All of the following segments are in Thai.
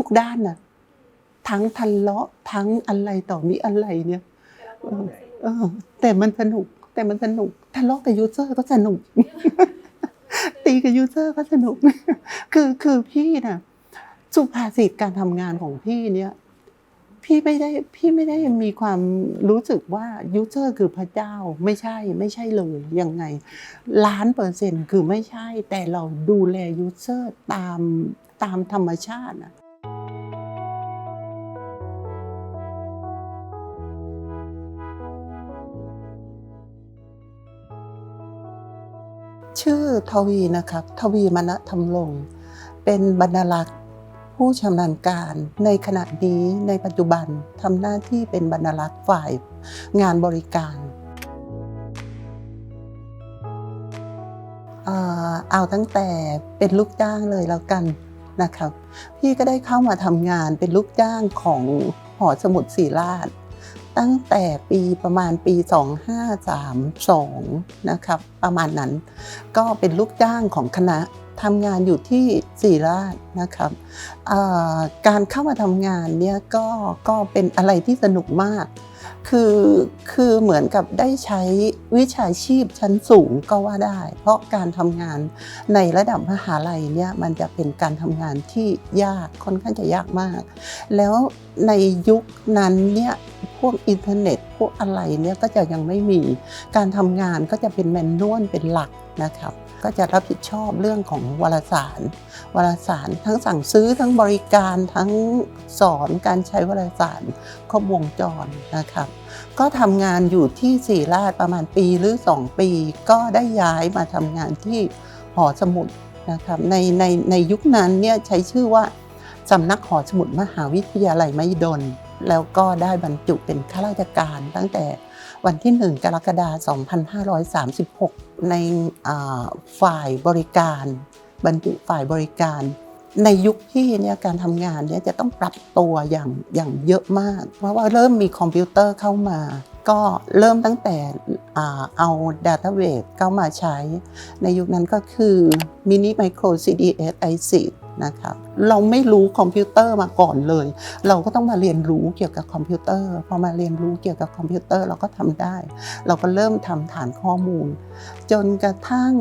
ทุกด้านน่ะ ทั้งทะเลาะทั้งอะไรต่อมีอะไรเนี่ยเออแต่มันสนุกแต่มันสนุกทะเลาะกับยูเซอร์ก็สนุก ตีกับยูเซอร์ก็สนุก คือคือพี่น่ะสุภาษิตการทำงานของพี่เนี่ยพี่ไม่ได้พี่ไม่ได้มีความรู้สึกว่ายูเซอร์คือพระเจ้าไม่ใช่ไม่ใช่เลยยังไง ล้านเปอร์เซ็นต์คือไม่ใช่ แต่เราดูแลยูเซอร์ตามตามธรรมชาตินะ ชื่อทวีนะครับ ทวีมณธรรมลง เป็นบรรลักษ์ผู้ชำนาญการในขณะนี้ในปัจจุบันทำหน้าที่เป็นบรรลักษ์ฝ่ายงานบริการเอ่อเอาตั้งแต่เป็นลูกจ้างเลยแล้วกันนะครับ พี่ก็ได้เข้ามาทำงานเป็นลูกจ้างของหอสมุดศรีราช ตั้งแต่ปีประมาณปี 2532 นะครับประมาณนั้น ก็เป็นลูกจ้างของคณะทำงานอยู่ที่ศรีราชนะครับการเข้ามาทำงานเนี่ยก็ก็เป็นอะไรที่สนุกมาก คือคือเหมือนกับได้ใช้วิชาชีพชั้นสูงก็ว่าได้ เพราะการทำงานในระดับมหาลัยเนี่ยมันจะเป็นการทำงานที่ยากค่อนข้างจะยากมาก แล้วในยุคนั้นเนี่ย พวกอินเทอร์เน็ต พวกอะไรเนี่ยก็จะยังไม่มี การทำงานก็จะเป็นแมนนวลเป็นหลักนะครับก็จะรับผิดชอบเรื่องของวารสาร วารสารทั้งสั่งซื้อทั้งบริการทั้งสอนการใช้วารสารครบวงจรนะครับ ก็ทำงานอยู่ที่ศรีราชประมาณปีหรือ 2 ปี ก็ได้ย้ายมาทำงานที่หอสมุดนะครับในในในยุคนั้นเนี่ยใช้ชื่อว่าสำนักหอสมุดมหาวิทยาลัยมหิดล แล้วก็ได้บรรจุเป็นข้าราชการตั้งแต่วันที่ 1 กรกฎาคม 2536 ในอ่าฝ่ายบริการบรรจุฝ่ายบริการ ในยุคที่เนี่ยการทำงานเนี่ยจะต้องปรับตัวอย่างอย่างเยอะมาก เพราะว่าเริ่มมีคอมพิวเตอร์เข้ามา ก็เริ่มตั้งแต่เอา Database เข้ามาใช้ ในยุคนั้นก็คือ Mini Micro CDS i10 นะครับเราไม่รู้คอมพิวเตอร์มาก่อนเลย เราก็ต้องมาเรียนรู้เกี่ยวกับคอมพิวเตอร์ พอมาเรียนรู้เกี่ยวกับคอมพิวเตอร์เราก็ทำได้ เราก็เริ่มทำฐานข้อมูล จนกระทั่ง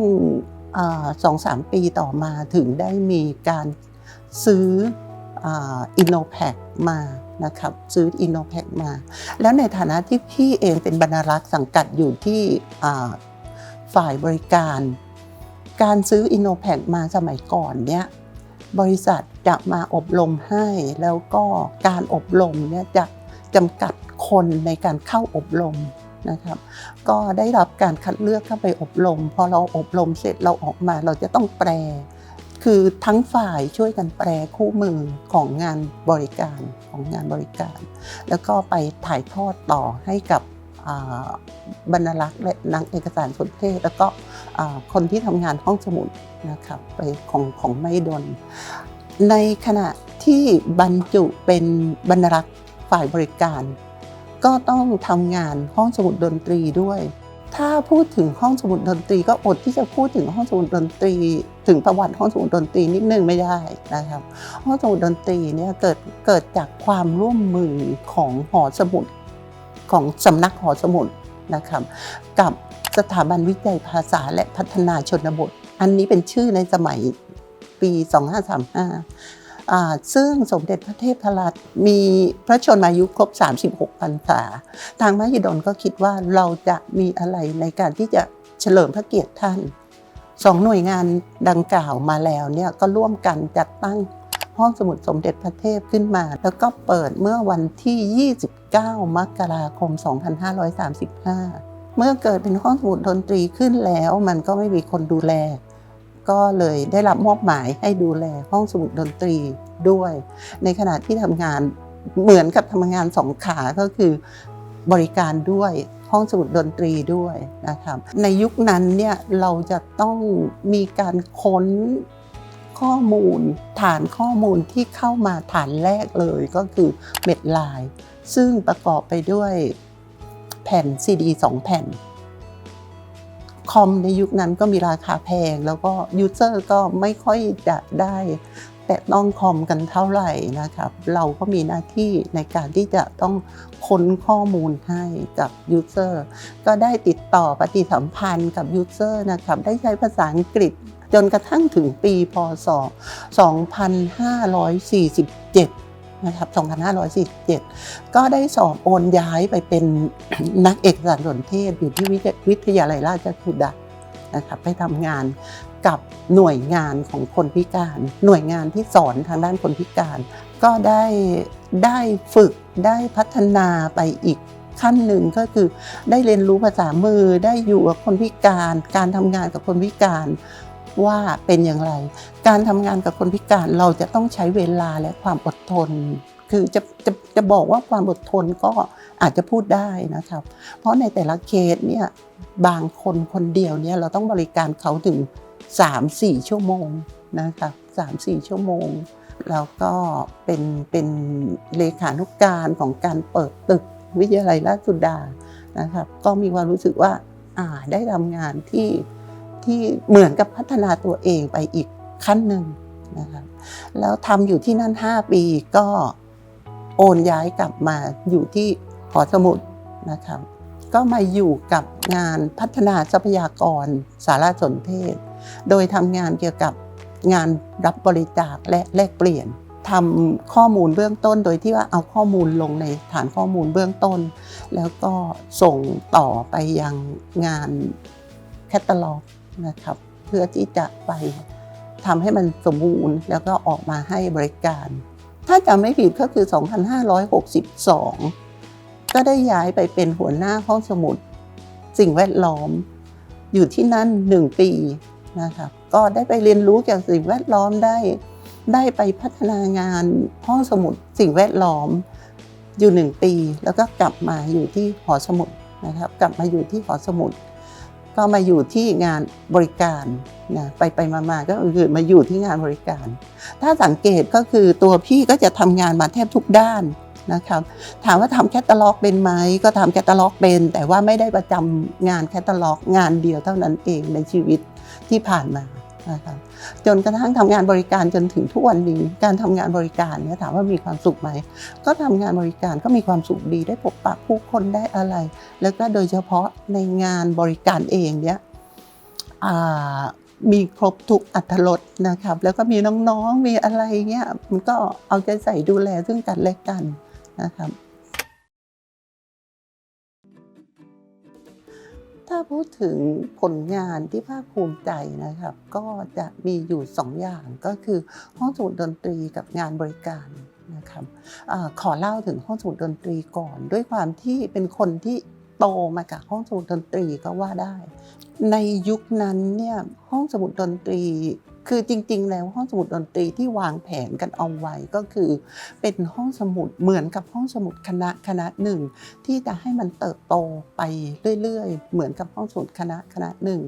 สองสามปีต่อมาถึงได้มีการซื้ออินโนแพคมานะครับซื้ออินโนแพคมา แล้วในฐานะที่พี่เองเป็นบรรณารักษ์สังกัดอยู่ที่ฝ่ายบริการ การซื้ออินโนแพคมาสมัยก่อนเนี่ย บริษัทจะมาอบรมให้ แล้วก็การอบรมเนี่ยจะจำกัดคนในการเข้าอบรมนะครับ ก็ได้รับการคัดเลือกเข้าไปอบรม พอเราอบรมเสร็จเราออกมาเราจะต้องแปล คือทั้งฝ่ายช่วยกันแปลคู่มือของงานบริการของงานบริการ แล้วก็ไปถ่ายทอดต่อให้กับบรรณารักษ์และนักเอกสารสนเทศแล้วก็ คนที่ทำงานห้องสมุดนะครับไปของของไม่ดน ในขณะที่บรรจุเป็นบรรณารักษ์ฝ่ายบริการ ก็ต้องทำงานห้องสมุดดนตรีด้วย ถ้าพูดถึงห้องสมุดดนตรี ก็อดที่จะพูดถึงห้องสมุดดนตรี ถึงประวัติห้องสมุดดนตรีนิดนึงไม่ได้นะครับห้องสมุดดนตรีเนี่ยเกิดเกิดจากความร่วมมือของหอสมุดของสำนักหอสมุดนะครับกับ สถาบันวิจัยภาษาและพัฒนาชนบท อันนี้เป็นชื่อในสมัยปี 2535อ่าซึ่งสมเด็จพระเทพรัตน์มีพระชนมายุครบ 36พรรษา ทางมหิดลก็คิดว่าเราจะมีอะไรในการที่จะเฉลิมพระเกียรติท่านสองหน่วยงานดังกล่าวมาแล้วเนี่ยก็ร่วมกันจัดตั้งห้องสมุดสมเด็จพระเทพขึ้นมา แล้วก็เปิดเมื่อวันที่ 29 มกราคม 2535 เมื่อเกิดเป็นห้องสมุดดนตรีขึ้นแล้ว มันก็ไม่มีคนดูแล ก็เลยได้รับมอบหมายให้ดูแลห้องสมุดดนตรีด้วย ในขณะที่ทำงานเหมือนกับทำงานสองขาก็คือบริการด้วยห้องสมุดดนตรีด้วยนะครับในยุคนั้นเนี่ยเราจะต้องมีการค้นข้อมูล ฐานข้อมูลที่เข้ามาฐานแรกเลยก็คือเม็ดลาย ซึ่งประกอบไปด้วย แผ่นซีดีสองแผ่น คอมในยุคนั้นก็มีราคาแพง แล้วก็ยูเซอร์ก็ไม่ค่อยจะได้แตะต้องคอมกันเท่าไหร่นะครับเราก็มีหน้าที่ในการที่จะต้องค้นข้อมูลให้กับยูเซอร์ก็ได้ติดต่อปฏิสัมพันธ์กับยูเซอร์นะครับได้ใช้ภาษาอังกฤษจนกระทั่งถึงปีพศ 2547 นะครับ 2547 ก็ได้สอบโอนย้ายไปเป็นนักเอกสารสนเทศอยู่ที่วิทยวิทยาลัยราชสุดานะครับไปทำงานกับหน่วยงานของคนพิการ หน่วยงานที่สอนทางด้านคนพิการ ก็ได้ได้ฝึกได้พัฒนาไปอีกขั้นหนึ่งก็คือได้เรียนรู้ภาษามือได้อยู่กับคนพิการ การทำงานกับคนพิการ ว่าเป็นอย่างไร การทำงานกับคนพิการเราจะต้องใช้เวลาและความอดทน คือจะจะจะบอกว่าความอดทนก็อาจจะพูดได้นะครับ เพราะในแต่ละเคสเนี่ยบางคนคนเดียวเนี่ยเราต้องบริการเขาถึง 3-4 ชั่วโมงนะครับ3-4ชั่วโมง แล้วก็เป็นเป็นเลขานุกการของการเปิดตึกวิทยาลัยราชสุดานะครับก็มีความรู้สึกว่าอ่าได้ทำงานที่ ที่เหมือนกับพัฒนาตัวเองไปอีกขั้นหนึ่งนะครับแล้วทำอยู่ที่นั่น 5 ปีก็โอนย้ายกลับมาอยู่ที่หอสมุดนะครับก็มาอยู่กับงานพัฒนาทรัพยากรสารสนเทศ โดยทำงานเกี่ยวกับงานรับบริจาคและแลกเปลี่ยนทำข้อมูลเบื้องต้น โดยที่ว่าเอาข้อมูลลงในฐานข้อมูลเบื้องต้น แล้วก็ส่งต่อไปยังงานแคตตาล็อก นะครับ เพื่อที่จะไปทำให้มันสมบูรณ์ แล้วก็ออกมาให้บริการ ถ้าจำไม่ผิดก็คือ 2562 ก็ได้ย้ายไปเป็นหัวหน้าห้องสมุด สิ่งแวดล้อม อยู่ที่นั่นหนึ่งปีนะครับก็ได้ไปเรียนรู้เกี่ยวกับสิ่งแวดล้อมได้ ได้ไปพัฒนางานห้องสมุดสิ่งแวดล้อมอยู่หนึ่งปี แล้วก็กลับมาอยู่ที่หอสมุดนะครับ กลับมาอยู่ที่หอสมุด ก็มาอยู่ที่งานบริการนะไปไปมาๆก็คือมาอยู่ที่งานบริการ ถ้าสังเกตก็คือตัวพี่ก็จะทำงานมาแทบทุกด้านนะครับถามว่าทำแคตตาล็อกเป็นไหมก็ทำแคตตาล็อกเป็น แต่ว่าไม่ได้ประจำงานแคตตาล็อกงานเดียวเท่านั้นเองในชีวิตที่ผ่านมา นะครับจนกระทั่งทำงานบริการจนถึงทุกวันนี้การทำงานบริการเนี่ยถามว่ามีความสุขไหม ก็ทำงานบริการก็มีความสุขดีได้พบปะผู้คนได้อะไร แล้วก็โดยเฉพาะในงานบริการเองเนี่ยมีครบทุกอัตรสนะครับ แล้วก็มีน้องๆมีอะไรเงี้ยมันก็เอาใจใส่ดูแลซึ่งกันและกันนะครับ ถ้าพูดถึงผลงานที่ภาคภูมิใจนะครับ ก็จะมีอยู่สองอย่างก็คือห้องสมุดดนตรีกับงานบริการนะครับอขอเล่าถึงห้องสมุดดนตรีก่อน ด้วยความที่เป็นคนที่โตมากับห้องสมุดดนตรีก็ว่าได้ ในยุคนั้นเนี่ยห้องสมุดดนตรี คือจริง ๆ แล้วห้องสมุดดนตรีที่วางแผนกันเอาไว้ก็คือ เป็นห้องสมุดเหมือนกับห้องสมุดคณะคณะหนึ่ง ที่จะให้มันเติบโตไปเรื่อยๆ เหมือนกับห้องสมุดคณะคณะหนึ่ง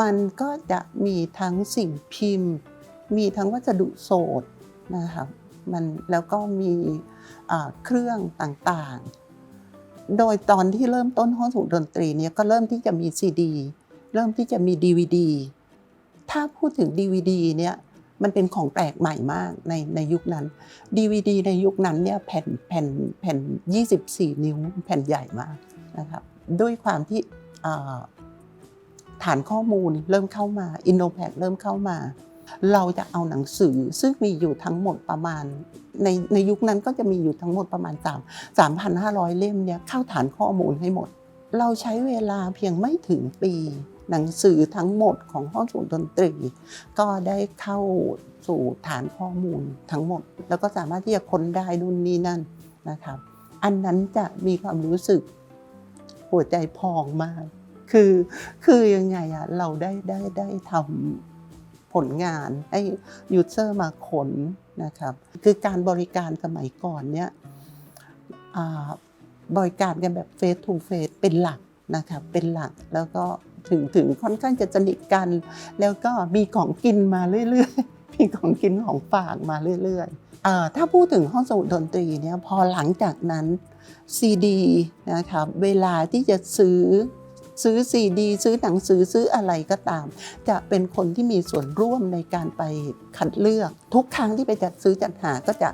มันก็จะมีทั้งสิ่งพิมพ์ มีทั้งวัสดุโสดนะครับมันแล้วก็มีเครื่องต่างๆ โดยตอนที่เริ่มต้นห้องสมุดดนตรีเนี่ยก็เริ่มที่จะมีซีดี เริ่มที่จะมี DVD ถ้าพูดถึง DVD เนี่ยมันเป็นของแปลกใหม่มากในในยุคนั้น DVD ในยุคนั้นเนี่ยแผ่นแผ่นแผ่น 24 นิ้วแผ่นใหญ่มากนะครับด้วยความที่ฐานข้อมูลเริ่มเข้ามา i n n o p a d เริ่มเข้ามา เราจะเอาหนังสือซึ่งมีอยู่ทั้งหมดประมาณในในยุคนั้นก็จะมีอยู่ทั้งหมดประมาณ 3 3,500 เล่มเนี่ยเข้าฐานข้อมูลให้หมด เราใช้เวลาเพียงไม่ถึงปี หนังสือทั้งหมดของห้องสมุดดนตรี ก็ได้เข้าสู่ฐานข้อมูลทั้งหมด แล้วก็สามารถที่จะค้นได้นู่นนี่นั่นนะครับ อันนั้นจะมีความรู้สึกหัวใจพองมาก คือคือยังไงอะเราได้ได้ได้ทำผลงานให้ยูเซอร์มาขนนะครับ คือการบริการสมัยก่อนเนี่ยบริการกันแบบเฟสทูเฟสเป็นหลักนะครับเป็นหลักแล้วก็ ถึงถึงค่อนข้างจะสนิทกัน แล้วก็มีของกินมาเรื่อยๆ มีของกินของฝากมาเรื่อยๆถ้าพูดถึงห้องสมุดดนตรีเนี่ยพอหลังจากนั้นซีดีนะครับเวลาที่จะซื้อซื้อซีดีซื้อหนังสือซื้ออะไรก็ตาม จะเป็นคนที่มีส่วนร่วมในการไปคัดเลือก ทุกครั้งที่ไปจัดซื้อจัดหาก็จะ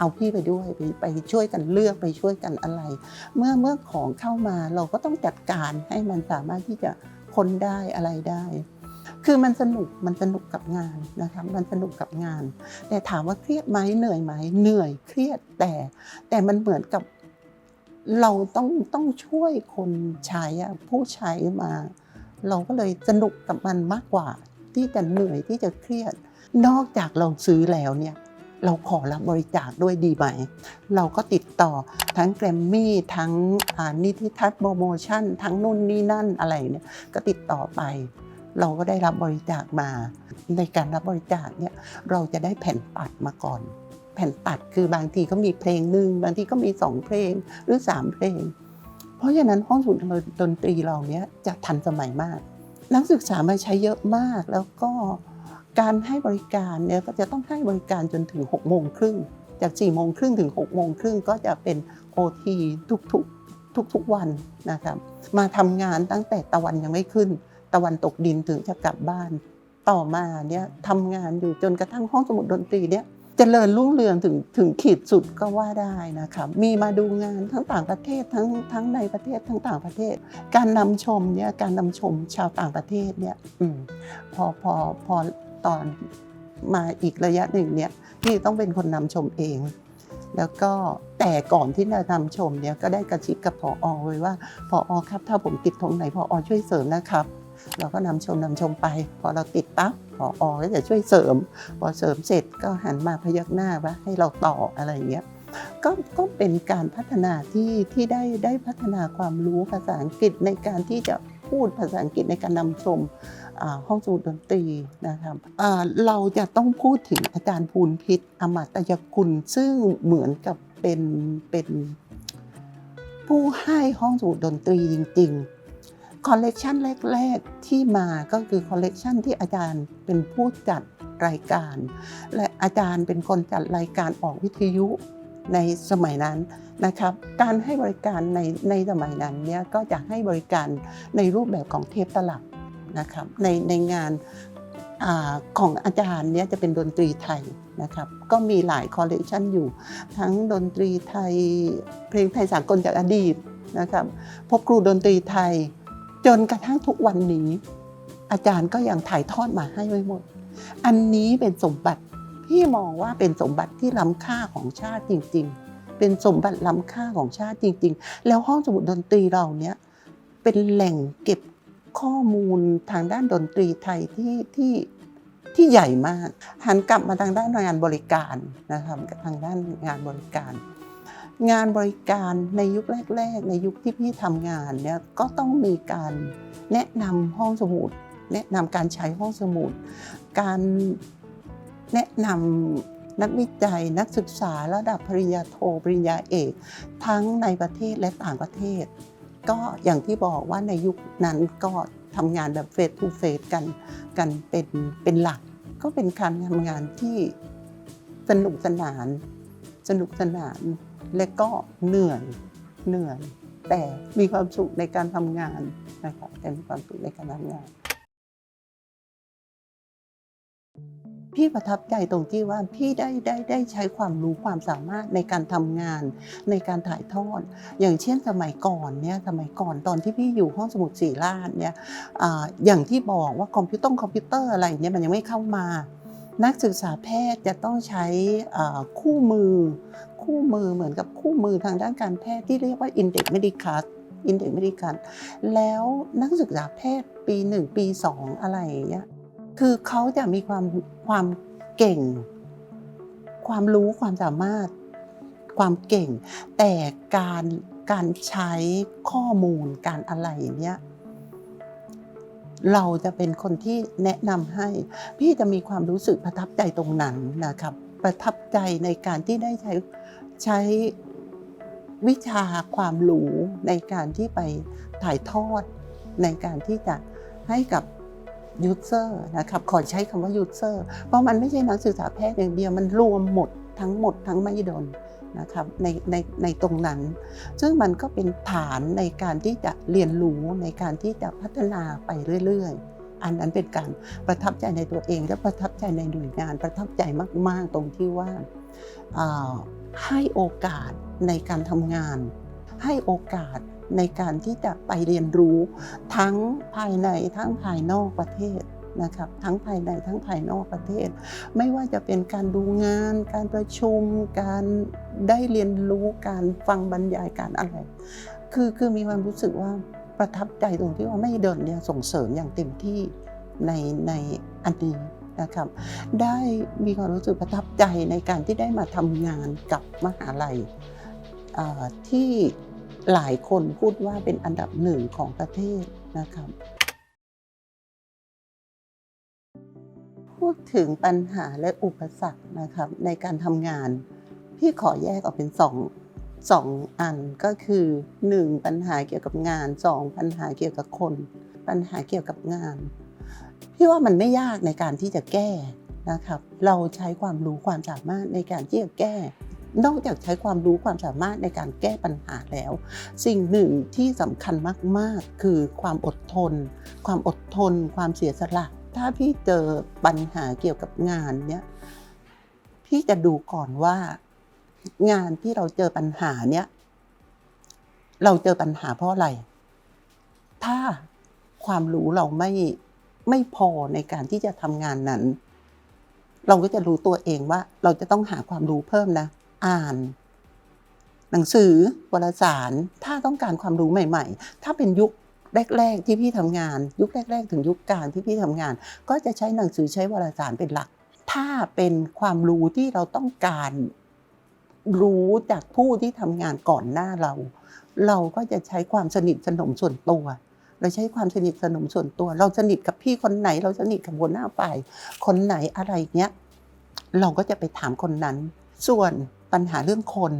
เอาพี่ไปด้วยไปไปช่วยกันเลือกไปช่วยกันอะไร เมื่อเมื่อของเข้ามาเราก็ต้องจัดการให้มันสามารถที่จะค้นได้อะไรได้ คือมันสนุกมันสนุกกับงานนะคะมันสนุกกับงาน แต่ถามว่าเครียดไหมเหนื่อยไหมเหนื่อยเครียดแต่ แต่มันเหมือนกับเราต้องต้องช่วยคนใช้อะผู้ใช้มา เราก็เลยสนุกกับมันมากกว่า ที่จะเหนื่อยที่จะเครียด นอกจากเราซื้อแล้วเนี่ย เราขอรับบริจาคด้วยดีไหม เราก็ติดต่อทั้งแกรมมี่ทั้งนิติทัศน์โปรโมชั่น ทั้งนู่นนี่นั่นอะไรเนี่ยก็ติดต่อไป เราก็ได้รับบริจาคมา ในการรับบริจาคเนี่ยเราจะได้แผ่นตัดมาก่อน แผ่นตัดคือบางทีก็มีเพลงหนึ่งบางทีก็มีสองเพลงหรือสามเพลง เพราะฉะนั้นห้องสูตรดนตรีเราเนี้ยจะทันสมัยมาก นักศึกษามาใช้เยอะมากแล้วก็ การให้บริการเนี่ยก็จะต้องให้บริการจนถึง6กโมงครึ่งจาก4ี่โมงครึ่งถึง6กโมงครึ่งก็จะเป็น OT ทุกๆทุกๆวันนะครับมาทำงานตั้งแต่ตะวันยังไม่ขึ้น ตะวันตกดินถึงจะกลับบ้าน ต่อมาเนี่ยทำงานอยู่จนกระทั่งห้องสมุดดนตรีเนี่ยเจริญรุ่งเรืองถึงถึงขีดสุดก็ว่าได้นะครับมีมาดูงานทั้งต่างประเทศทั้งทั้งในประเทศทั้งต่างประเทศ การนำชมเนี่ยการนำชมชาวต่างประเทศเนี่ยอพอพอพอ ตอนมาอีกระยะหนึ่งเนี่ยพี่ต้องเป็นคนนำชมเอง แล้วก็แต่ก่อนที่จะนำชมเนี่ยก็ได้กระชิบกับพออไว้ว่าพออครับ ถ้าผมติดตรงไหนพออช่วยเสริมนะครับ เราก็นำชมนำชมไป พอเราติดปั๊บพออก็จะช่วยเสริม พอเสริมเสร็จก็หันมาพยักหน้าว่าให้เราต่ออะไรเงี้ยก็ก็เป็นการพัฒนาที่ที่ได้ได้พัฒนาความรู้ภาษาอังกฤษในการที่จะ พูดภาษาอังกฤษในการนำชมห้องสมุดดนตรีนะครับเราจะต้องพูดถึงอาจารย์ภูลพิษอมตยกุลซึ่งเหมือนกับเป็นเป็นผู้ให้ห้องสมุดดนตรีจริง ๆ คอลเลกชันแรก ๆ ที่มาก็คือคอลเลกชันที่อาจารย์เป็นผู้จัดรายการ และอาจารย์เป็นคนจัดรายการออกวิทยุ ในสมัยนั้นนะครับการให้บริการในในสมัยนั้นเนี่ยก็จะให้บริการในรูปแบบของเทปตลับนะครับในในงานอของอาจารย์เนี่ยจะเป็นดนตรีไทยนะครับก็มีหลายคอลเลกชันอยู่ ทั้งดนตรีไทย เพลงไทยสากลจากอดีตนะครับพบครูดนตรีไทย จนกระทั่งทุกวันนี้ อาจารย์ก็ยังถ่ายทอดมาให้ไว้หมด อันนี้เป็นสมบัติ พี่มองว่าเป็นสมบัติที่ล้ำค่าของชาติจริง ๆ เป็นสมบัติล้ำค่าของชาติจริง ๆ แล้วห้องสมุดดนตรีเราเนี้ยเป็นแหล่งเก็บข้อมูลทางด้านดนตรีไทยที่ที่ที่ใหญ่มากหันกลับมาทางด้านงานบริการนะครับทางด้านงานบริการ งานบริการในยุคแรก ๆ ในยุคที่พี่ทำงานเนี่ยก็ต้องมีการแนะนำห้องสมุด แนะนำการใช้ห้องสมุด การ แนะนำนักวิจัยนักศึกษาระดับปริญญาโทปริญญาเอก ทั้งในประเทศและต่างประเทศ ก็อย่างที่บอกว่าในยุคนั้นก็ทำงานแบบเฟสทูเฟสกันกันเป็นเป็นหลัก ก็เป็นการทำงานที่สนุกสนาน สนุกสนานและก็เหนื่อยเหนื่อย แต่มีความสุขในการทำงานนะครับแต่มีความสุขในการทำงาน พี่ประทับใจตรงที่ว่าพี่ได้ได้ได้ใช้ความรู้ความสามารถในการทำงานในการถ่ายทอด อย่างเช่นสมัยก่อนเนี่ยสมัยก่อนตอนที่พี่อยู่ห้องสมุดศรีราชเนี่ยออย่างที่บอกว่าคอมพิวเตอร์คอมพิวเตอร์อะไรเนี่ยมันยังไม่เข้ามา นักศึกษาแพทย์จะต้องใช้คู่มือ คู่มือเหมือนกับคู่มือทางด้านการแพทย์ที่เรียกว่า Index Medicus Index Medicus แล้วนักศึกษาแพทย์ปีหนึ่งปีสองอะไรอย่างเงี้ย คือเขาจะมีความความเก่ง ความรู้ความสามารถ ความเก่ง แต่การการใช้ข้อมูลการอะไรเนี้ยเราจะเป็นคนที่แนะนำให้ พี่จะมีความรู้สึกประทับใจตรงนั้นนะครับ ประทับใจในการที่ได้ใช้ใช้วิชาความรู้ในการที่ไปถ่ายทอดในการที่จะให้กับ ยูเซอร์นะครับขอใช้คำว่ายูเซอร์เพราะมันไม่ใช่นักศึกษาแพทย์อย่างเดียวมันรวมหมดทั้งหมดทั้งไม่ดนนะครับในในในตรงนั้น ซึ่งมันก็เป็นฐานในการที่จะเรียนรู้ในการที่จะพัฒนาไปเรื่อย ๆ อันนั้นเป็นการประทับใจในตัวเอง และประทับใจในหน่วยงาน ประทับใจมากๆ ตรงที่ว่าให้โอกาสในการทำงาน ให้โอกาส ในการที่จะไปเรียนรู้ทั้งภายในทั้งภายนอกประเทศนะครับทั้งภายในทั้งภายนอกประเทศ ไม่ว่าจะเป็นการดูงาน การประชุม การได้เรียนรู้การฟังบรรยายการอะไร คือคือมีความรู้สึกว่าประทับใจตรงที่ว่าไม่เดินเนี่ยส่งเสริมอย่างเต็มที่ในในอันนี้นะครับ ได้มีความรู้สึกประทับใจในการที่ได้มาทำงานกับมหาลัยที่ หลายคนพูดว่าเป็นอันดับหนึ่งของประเทศนะครับ พูดถึงปัญหาและอุปสรรคนะครับในการทำงาน พี่ขอแยกออกเป็นสองสองอันก็คือ 1. ปัญหาเกี่ยวกับงาน 2. ปัญหาเกี่ยวกับคน ปัญหาเกี่ยวกับงาน พี่ว่ามันไม่ยากในการที่จะแก้นะครับ เราใช้ความรู้ความสามารถในการที่จะแก้ นอกจากใช้ความรู้ความสามารถในการแก้ปัญหาแล้ว สิ่งหนึ่งที่สำคัญมาก ๆ คือความอดทน ความอดทน ความเสียสละ ถ้าพี่เจอปัญหาเกี่ยวกับงานเนี้ยพี่จะดูก่อนว่า งานที่เราเจอปัญหาเนี้ยเราเจอปัญหาเพราะอะไร ถ้าความรู้เราไม่ไม่พอในการที่จะทำงานนั้น เราก็จะรู้ตัวเองว่าเราจะต้องหาความรู้เพิ่มนะ อ่าน หนังสือวารสาร ถ้าต้องการความรู้ใหม่ ๆ ถ้าเป็นยุคแรก ๆ ที่พี่ทำงาน ยุคแรก ๆ ถึงยุคกลางที่พี่ทำงาน ก็จะใช้หนังสือใช้วารสารเป็นหลัก ถ้าเป็นความรู้ที่เราต้องการรู้จากผู้ที่ทำงานก่อนหน้าเรา เราก็จะใช้ความสนิทสนมส่วนตัว เราใช้ความสนิทสนมส่วนตัว เราสนิทกับพี่คนไหน เราสนิทกับหัวหน้าฝ่ายคนไหนอะไรเงี้ย เราก็จะไปถามคนนั้น ส่วน ปัญหาเรื่องคน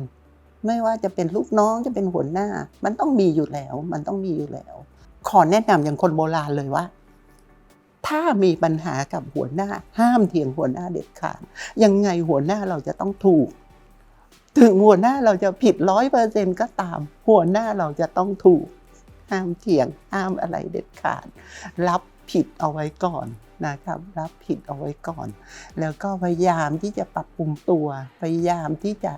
ไม่ว่าจะเป็นลูกน้องจะเป็นหัวหน้า มันต้องมีอยู่แล้ว มันต้องมีอยู่แล้ว ขอแนะนำอย่างคนโบราณเลยว่า ถ้ามีปัญหากับหัวหน้า ห้ามเถียงหัวหน้าเด็ดขาดยังไงหัวหน้าเราจะต้องถูก ถึงหัวหน้าเราจะผิดร้อยเปอร์เซ็นก็ตาม หัวหน้าเราจะต้องถูก ห้ามเถียงห้ามอะไรเด็ดขาด รับผิดเอาไว้ก่อน นะครับรับผิดเอาไว้ก่อน แล้วก็พยายามที่จะปรับปรุงตัว พยายามที่จะ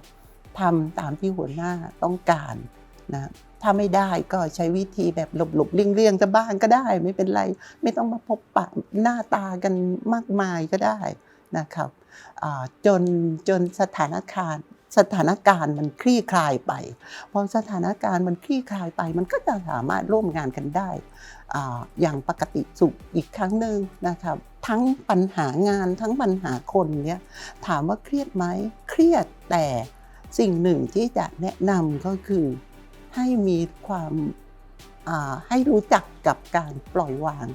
ทำตามที่หัวหน้าต้องการนะถ้าไม่ได้ก็ใช้วิธีแบบหลบๆเลี่ยงๆจะบ้างก็ได้ ไม่เป็นไร ไม่ต้องมาพบปะหน้าตากันมากมายก็ได้นะครับจนจนสถานการณ์ สถานการณ์มันคลี่คลายไปพอสถานการณ์มันคลี่คลายไปมันก็จะสามารถร่วมงานกันได้อย่างปกติสุขอีกครั้งหนึ่งนะครับทั้งปัญหางานทั้งปัญหาคนเนี่ยถามว่าเครียดไหมเครียดแต่สิ่งหนึ่งที่จะแนะนำก็คือให้มีความ ให้รู้จักกับการปล่อยวาง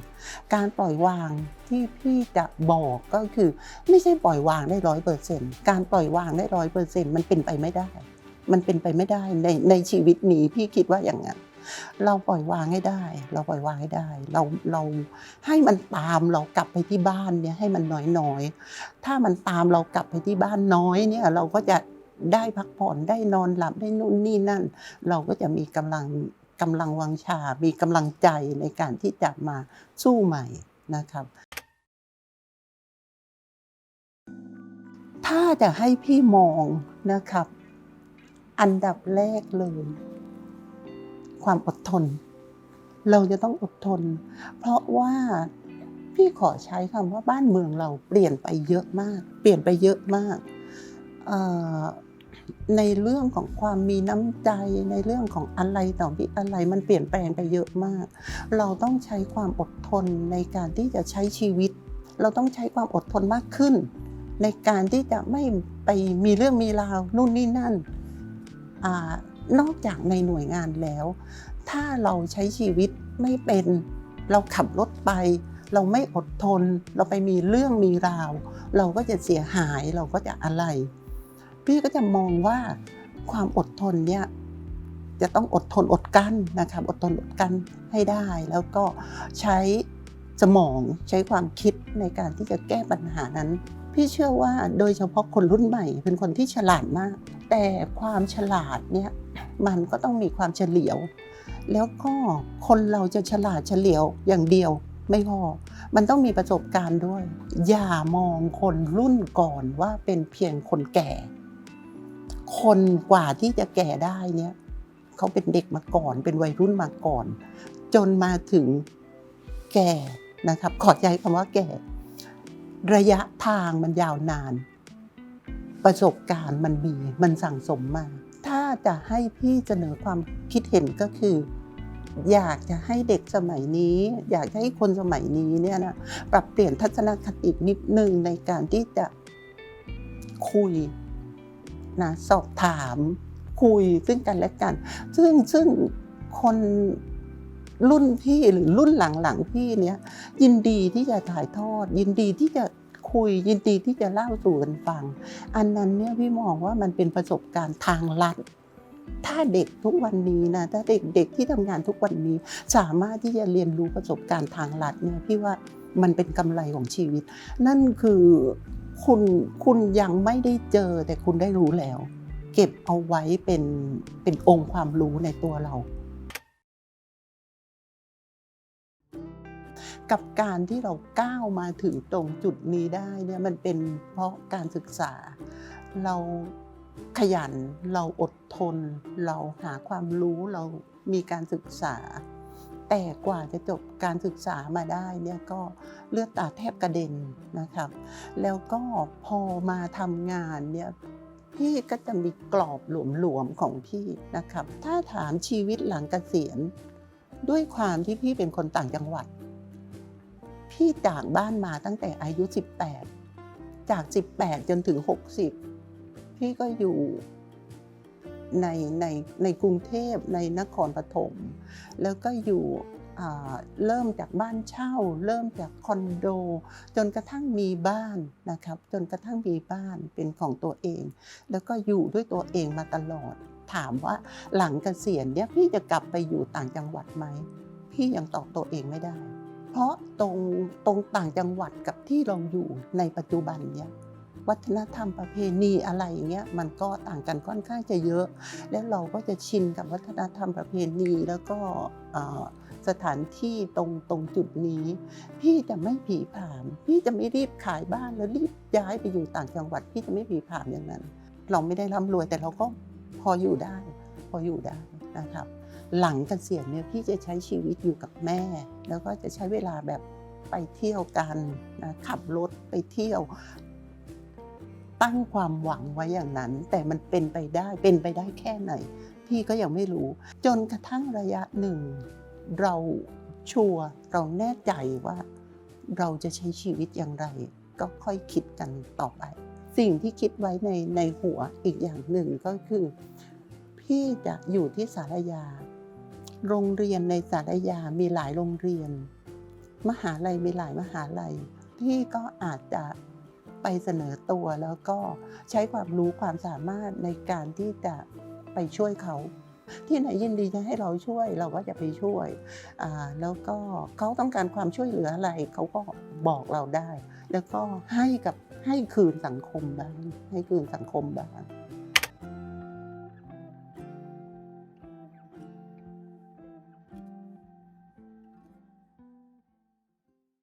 การปล่อยวางที่พี่จะบอกก็คือ ไม่ใช่ปล่อยวางได้ร้อยเปอร์เซ็นต์การปล่อยวางได้ร้อยเปอร์เซ็นต์มันเป็นไปไม่ได้ มันเป็นไปไม่ได้ในในชีวิตนี้พี่คิดว่าอย่างนั้นเราปล่อยวางให้ได้ เราปล่อยวางให้ได้ เราเราให้มันตามเรากลับไปที่บ้านเนี่ยให้มันน้อยน้อยๆถ้ามันตามเรากลับไปที่บ้านน้อยเนี่ยเราก็จะได้พักผ่อนได้นอนหลับได้นู่นนี่นั่น เราก็จะมีกำลัง กำลังวังชา มีกำลังใจในการที่จะมาสู้ใหม่นะครับ ถ้าจะให้พี่มองนะครับ อันดับแรกเลย ความอดทน เราจะต้องอดทน เพราะว่าพี่ขอใช้คำว่าบ้านเมืองเราเปลี่ยนไปเยอะมาก เปลี่ยนไปเยอะมากอ ในเรื่องของความมีน้ำใจในเรื่องของอะไรต่อมีอะไรมันเปลี่ยนแปลงไปเยอะมาก เราต้องใช้ความอดทนในการที่จะใช้ชีวิต เราต้องใช้ความอดทนมากขึ้น ในการที่จะไม่ไปมีเรื่องมีราวนู่นนี่นั่นอนอกจากในหน่วยงานแล้ว ถ้าเราใช้ชีวิตไม่เป็น เราขับรถไป เราไม่อดทน เราไปมีเรื่องมีราว เราก็จะเสียหายเราก็จะอะไร พี่ก็จะมองว่าความอดทนเนี่ยจะต้องอดทนอดกั้นนะครับอดทนอดกั้นให้ได้ แล้วก็ใช้สมองใช้ความคิดในการที่จะแก้ปัญหานั้น พี่เชื่อว่าโดยเฉพาะคนรุ่นใหม่ เป็นคนที่ฉลาดมาก แต่ความฉลาดเนี่ยมันก็ต้องมีความเฉลียว แล้วก็คนเราจะฉลาดเฉลียวอย่างเดียวไม่พอ มันต้องมีประสบการณ์ด้วย อย่ามองคนรุ่นก่อนว่าเป็นเพียงคนแก่ คนกว่าที่จะแก่ได้เนี่ยเขาเป็นเด็กมาก่อน เป็นวัยรุ่นมาก่อน จนมาถึงแก่นะครับ ขอใจคำว่าแก่ ระยะทางมันยาวนาน ประสบการณ์มันมี มันสั่งสมมา ถ้าจะให้พี่เสนอความคิดเห็นก็คือ อยากจะให้เด็กสมัยนี้ อยากให้คนสมัยนี้เนี่ยนะปรับเปลี่ยนทัศนคตินิดนึงในการที่จะคุย นะสอบถามคุยซึ่งกันและกัน ซึ่งซึ่งคนรุ่นพี่หรือรุ่นหลังๆพี่เนี้ยยินดีที่จะถ่ายทอด ยินดีที่จะคุย ยินดีที่จะเล่าสู่กันฟัง อันนั้นเนี่ยพี่มองว่ามันเป็นประสบการณ์ทางลัดถ้าเด็กทุกวันนี้นะถ้าเด็กเด็กที่ทำงานทุกวันนี้ สามารถที่จะเรียนรู้ประสบการณ์ทางลัดเนี่ยพี่ว่ามันเป็นกำไรของชีวิต นั่นคือ คุณคุณยังไม่ได้เจอแต่คุณได้รู้แล้ว เก็บเอาไว้เป็นเป็นองค์ความรู้ในตัวเรา กับการที่เราก้าวมาถึงตรงจุดนี้ได้เนี่ยมันเป็นเพราะการศึกษา เราขยันเราอดทน เราหาความรู้เรามีการศึกษา แต่กว่าจะจบการศึกษามาได้เนี่ยก็เลือดตาแทบกระเด็นนะครับแล้วก็พอมาทำงานเนี่ยพี่ก็จะมีกรอบหลวมๆของพี่นะครับ ถ้าถามชีวิตหลังเกษียณ ด้วยความที่พี่เป็นคนต่างจังหวัด พี่จากบ้านมาตั้งแต่อายุ 18 จาก 18 จนถึง 60 พี่ก็อยู่ ในในในกรุงเทพในนครปฐมแล้วก็อยู่เริ่มจากบ้านเช่า เริ่มจากคอนโด จนกระทั่งมีบ้านนะครับจนกระทั่งมีบ้านเป็นของตัวเอง แล้วก็อยู่ด้วยตัวเองมาตลอด ถามว่าหลังเกษียณเนี่ยพี่จะกลับไปอยู่ต่างจังหวัดไหม พี่ยังตอบตัวเองไม่ได้ เพราะตรงตรงต่างจังหวัดกับที่เราอยู่ในปัจจุบันเนี่ย วัฒนธรรมประเพณีอะไรอย่างเงี้ยมันก็ต่างกันค่อนข้างจะเยอะ แล้วเราก็จะชินกับวัฒนธรรมประเพณีแล้วก็สถานที่ตรงตรงจุดนี้ พี่จะไม่ผีผาม พี่จะไม่รีบขายบ้านแล้วรีบย้ายไปอยู่ต่างจังหวัด พี่จะไม่ผีผามอย่างนั้น เราไม่ได้ร่ำรวยแต่เราก็พออยู่ได้ พออยู่ได้นะครับ หลังเกษียณเนี่ยพี่จะใช้ชีวิตอยู่กับแม่ แล้วก็จะใช้เวลาแบบไปเที่ยวกันนะขับรถไปเที่ยว ตั้งความหวังไว้อย่างนั้น แต่มันเป็นไปได้เป็นไปได้แค่ไหน พี่ก็ยังไม่รู้ จนกระทั่งระยะหนึ่ง เราชัวร์เราแน่ใจว่า เราจะใช้ชีวิตอย่างไร ก็ค่อยคิดกันต่อไป สิ่งที่คิดไว้ในในหัวอีกอย่างหนึ่งก็คือ พี่จะอยู่ที่สารยา โรงเรียนในสารยามีหลายโรงเรียน มหาลัยมีหลายมหาลัยพี่ก็อาจจะ ไปเสนอตัวแล้วก็ใช้ความรู้ความสามารถในการที่จะไปช่วยเขา ที่ไหนยินดีจะให้เราช่วยเราก็จะไปช่วยอ่าแล้วก็เขาต้องการความช่วยเหลืออะไรเขาก็บอกเราได้ แล้วก็ให้กับให้คืนสังคมบ้างให้คืนสังคมบ้าง